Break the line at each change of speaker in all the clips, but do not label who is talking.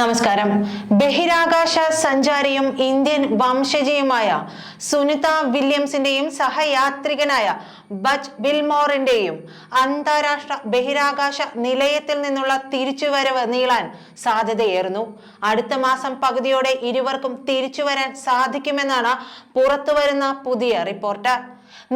നമസ്കാരം. ബഹിരാകാശ സഞ്ചാരിയും ഇന്ത്യൻ വംശജയുമായ സുനിത വില്യംസിന്റെയും സഹയാത്രികനായ ബജ് ബിൽമോറിന്റെയും അന്താരാഷ്ട്ര ബഹിരാകാശ നിലയത്തിൽ നിന്നുള്ള തിരിച്ചുവരവ് നീളാൻ സാധ്യതയേറുന്നു. അടുത്ത മാസം പകുതിയോടെ ഇരുവർക്കും തിരിച്ചുവരാൻ സാധിക്കുമെന്നാണ് പുറത്തുവരുന്ന പുതിയ റിപ്പോർട്ട്.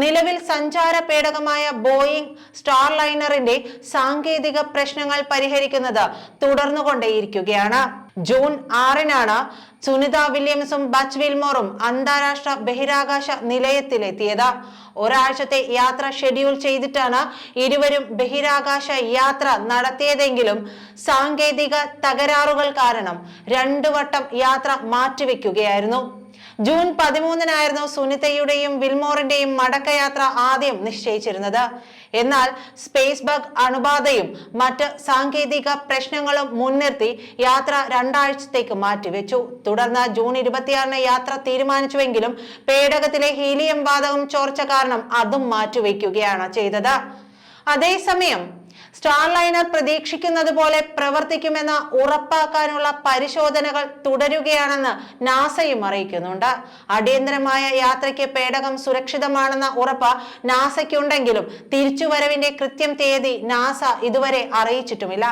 നിലവിൽ സഞ്ചാര പേടകമായ ബോയിങ് സ്റ്റാർ ലൈനറിന്റെ സാങ്കേതിക പ്രശ്നങ്ങൾ പരിഹരിക്കുന്നത് തുടർന്നുകൊണ്ടേയിരിക്കുകയാണ്. ജൂൺ ആറിനാണ് സുനിത വില്യംസും ബച്ച് വിൽമോറും അന്താരാഷ്ട്ര ബഹിരാകാശ നിലയത്തിലെത്തിയത്. ഒരാഴ്ചത്തെ യാത്ര ഷെഡ്യൂൾ ചെയ്തിട്ടാണ് ഇരുവരും ബഹിരാകാശ യാത്ര നടത്തിയതെങ്കിലും സാങ്കേതിക തകരാറുകൾ കാരണം രണ്ടു വട്ടം യാത്ര മാറ്റിവെക്കുകയായിരുന്നു. ജൂൺ പതിമൂന്നിനായിരുന്നു സുനിതയുടെയും വിൽമോറിന്റെയും മടക്കയാത്ര ആദ്യം നിശ്ചയിച്ചിരുന്നത്. എന്നാൽ സ്പേസ് ബഗ് അണുബാധയും മറ്റ് സാങ്കേതിക പ്രശ്നങ്ങളും മുൻനിർത്തി യാത്ര രണ്ടാഴ്ചത്തേക്ക് മാറ്റിവെച്ചു. തുടർന്ന് ജൂൺ ഇരുപത്തിയാറിന് യാത്ര തീരുമാനിച്ചുവെങ്കിലും പേടകത്തിലെ ഹീലിയം വാതകം ചോർച്ച കാരണം അതും മാറ്റിവെക്കുകയാണ് ചെയ്തത്. അതേസമയം സ്റ്റാർലൈനർ പ്രതീക്ഷിക്കുന്നത് പോലെ പ്രവർത്തിക്കുമെന്ന് ഉറപ്പാക്കാനുള്ള പരിശോധനകൾ തുടരുകയാണെന്ന് നാസയും അറിയിക്കുന്നുണ്ട്. അടിയന്തരമായ യാത്രയ്ക്ക് പേടകം സുരക്ഷിതമാണെന്ന ഉറപ്പ് നാസയ്ക്കുണ്ടെങ്കിലും തിരിച്ചുവരവിന്റെ കൃത്യം തീയതി നാസ ഇതുവരെ അറിയിച്ചിട്ടുമില്ല.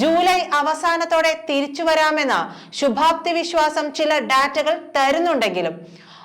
ജൂലൈ അവസാനത്തോടെ തിരിച്ചു വരാമെന്ന ശുഭാപ്തി വിശ്വാസം ചില ഡാറ്റകൾ തരുന്നുണ്ടെങ്കിലും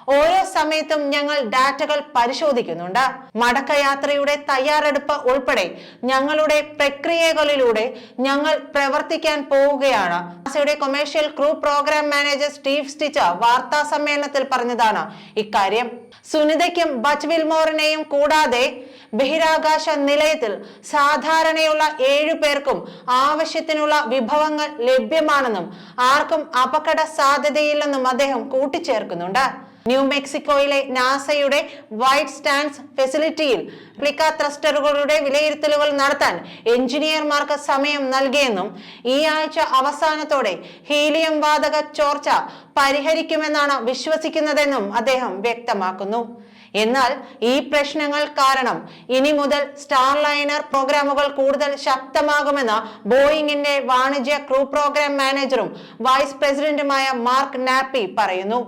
ഓരോ സമയത്തും ഞങ്ങൾ ഡാറ്റകൾ പരിശോധിക്കുന്നുണ്ട്. മടക്കയാത്രയുടെ തയ്യാറെടുപ്പ് ഉൾപ്പെടെ ഞങ്ങളുടെ പ്രക്രിയകളിലൂടെ ഞങ്ങൾ പ്രവർത്തിക്കാൻ പോവുകയാണ്. നാസയുടെ commercial crew program manager Steve Stich വാർത്താ സമ്മേളനത്തിൽ പറഞ്ഞതാണ് ഇക്കാര്യം. സുനിതയ്ക്കും ബച്ച് വിൽമോറിനെയും കൂടാതെ ബഹിരാകാശ നിലയത്തിൽ സാധാരണയുള്ള ഏഴു പേർക്കും ആവശ്യത്തിനുള്ള വിഭവങ്ങൾ ലഭ്യമാണെന്നും ആർക്കും അപകട സാധ്യതയില്ലെന്നും അദ്ദേഹം കൂട്ടിച്ചേർക്കുന്നുണ്ട്. ന്യൂ മെക്സിക്കോയിലെ നാസയുടെ വൈറ്റ് സ്റ്റാൻഡ്സ് ഫെസിലിറ്റിയിൽ റിപ്ലിക്ക ത്രസ്റ്ററുകളുടെ വിലയിരുത്തലുകൾ നടത്താൻ എഞ്ചിനീയർമാർക്ക് സമയം നൽകിയെന്നും ഈ ആഴ്ച അവസാനത്തോടെ ഹീലിയം വാതക ചോർച്ച പരിഹരിക്കുമെന്നാണ് വിശ്വസിക്കുന്നതെന്നും അദ്ദേഹം വ്യക്തമാക്കുന്നു. എന്നാൽ ഈ പ്രശ്നങ്ങൾ കാരണം ഇനി മുതൽ സ്റ്റാർ ലൈനർ പ്രോഗ്രാമുകൾ കൂടുതൽ ശക്തമാകുമെന്ന് ബോയിങ്ങിന്റെ വാണിജ്യ ക്രൂ പ്രോഗ്രാം മാനേജറും വൈസ് പ്രസിഡന്റുമായ മാർക്ക് നാപ്പി പറയുന്നു.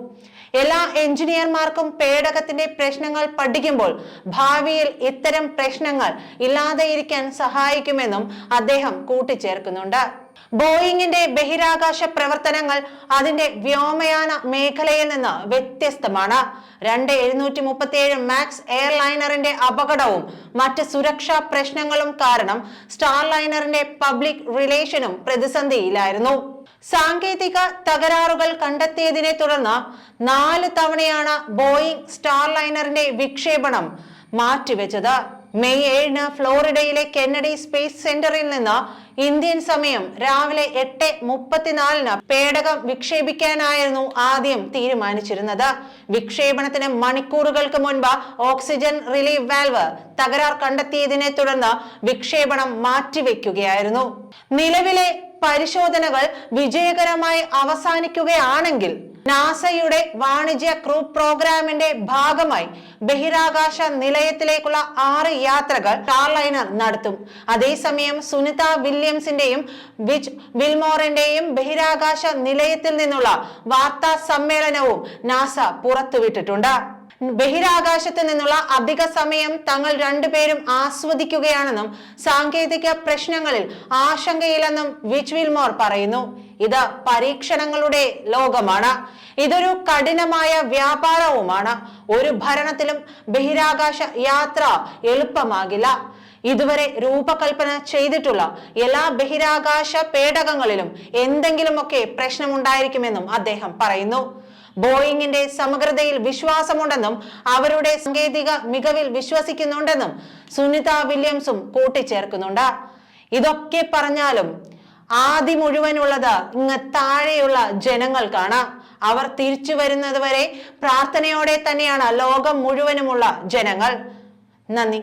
എല്ലാ എഞ്ചിനീയർമാർക്കും പേടകത്തിന്റെ പ്രശ്നങ്ങൾ പഠിക്കുമ്പോൾ ഭാവിയിൽ ഇത്തരം പ്രശ്നങ്ങൾ ഇല്ലാതെയിരിക്കാൻ സഹായിക്കുമെന്നും അദ്ദേഹം കൂട്ടിച്ചേർക്കുന്നുണ്ട്. ബോയിങ്ങിന്റെ ബഹിരാകാശ പ്രവർത്തനങ്ങൾ അതിന്റെ വ്യോമയാന മേഖലയിൽ നിന്ന് വ്യത്യസ്തമാണ്. രണ്ട് എഴുന്നൂറ്റി മുപ്പത്തിയേഴ് മാക്സ് എയർലൈനറിന്റെ അപകടവും മറ്റ് സുരക്ഷാ പ്രശ്നങ്ങളും കാരണം സ്റ്റാർലൈനറിന്റെ പബ്ലിക് റിലേഷനും പ്രതിസന്ധിയിലായിരുന്നു. സാങ്കേതിക തകരാറുകൾ കണ്ടെത്തിയതിനെ തുടർന്ന് നാല് തവണയാണ് ബോയിങ് സ്റ്റാർ ലൈനറിന്റെ വിക്ഷേപണം മാറ്റിവെച്ചത്. മെയ് ഏഴിന് ഫ്ലോറിഡയിലെ കെന്നഡി സ്പേസ് സെന്ററിൽ നിന്ന് ഇന്ത്യൻ സമയം രാവിലെ എട്ട് മുപ്പത്തിനാലിന് പേടകം വിക്ഷേപിക്കാനായിരുന്നു ആദ്യം തീരുമാനിച്ചിരുന്നത്. വിക്ഷേപണത്തിന് മണിക്കൂറുകൾക്ക് മുൻപ് ഓക്സിജൻ റിലീഫ് വാൽവ് തകരാർ കണ്ടെത്തിയതിനെ തുടർന്ന് വിക്ഷേപണം മാറ്റിവെക്കുകയായിരുന്നു. നിലവിലെ പരിശോധനകൾ വിജയകരമായി അവസാനിക്കുകയാണെങ്കിൽ നാസയുടെ വാണിജ്യ ക്രൂ പ്രോഗ്രാമിന്റെ ഭാഗമായി ബഹിരാകാശ നിലയത്തിലേക്കുള്ള ആറ് യാത്രകൾ സ്റ്റാർലൈനർ നടത്തും. അതേസമയം സുനിത വില്യംസിന്റെയും വിച്ച് വിൽമോറിന്റെയും ബഹിരാകാശ നിലയത്തിൽ നിന്നുള്ള വാർത്താ സമ്മേളനവും നാസ പുറത്തുവിട്ടിട്ടുണ്ട്. ബഹിരാകാശത്ത് നിന്നുള്ള അധിക സമയം തങ്ങൾ രണ്ടുപേരും ആസ്വദിക്കുകയാണെന്നും സാങ്കേതിക പ്രശ്നങ്ങളിൽ ആശങ്കയില്ലെന്നും വിച്ച് വിൽമോർ പറയുന്നു. ഇത് പരീക്ഷണങ്ങളുടെ ലോകമാണ്. ഇതൊരു കഠിനമായ വ്യാപാരവുമാണ്. ഒരു ഭരണത്തിലും ബഹിരാകാശ യാത്ര എളുപ്പമാകില്ല. ഇതുവരെ രൂപകൽപ്പന ചെയ്തിട്ടുള്ള എല്ലാ ബഹിരാകാശ പേടകങ്ങളിലും എന്തെങ്കിലുമൊക്കെ പ്രശ്നമുണ്ടായിരിക്കുമെന്നും അദ്ദേഹം പറയുന്നു. ബോയിങ്ങിന്റെ സമഗ്രതയിൽ വിശ്വാസമുണ്ടെന്നും അവരുടെ സാങ്കേതിക മികവിൽ വിശ്വസിക്കുന്നുണ്ടെന്നും സുനിത വില്യംസും കൂട്ടിച്ചേർക്കുന്നുണ്ട്. ഇതൊക്കെ പറഞ്ഞാലും ആദി മുഴുവനുള്ളത് ഇങ്ങ് താഴെയുള്ള ജനങ്ങൾക്കാണ്. അവർ തിരിച്ചു വരുന്നത് വരെ പ്രാർത്ഥനയോടെ തന്നെയാണ് ലോകം മുഴുവനുമുള്ള ജനങ്ങൾ. നന്ദി.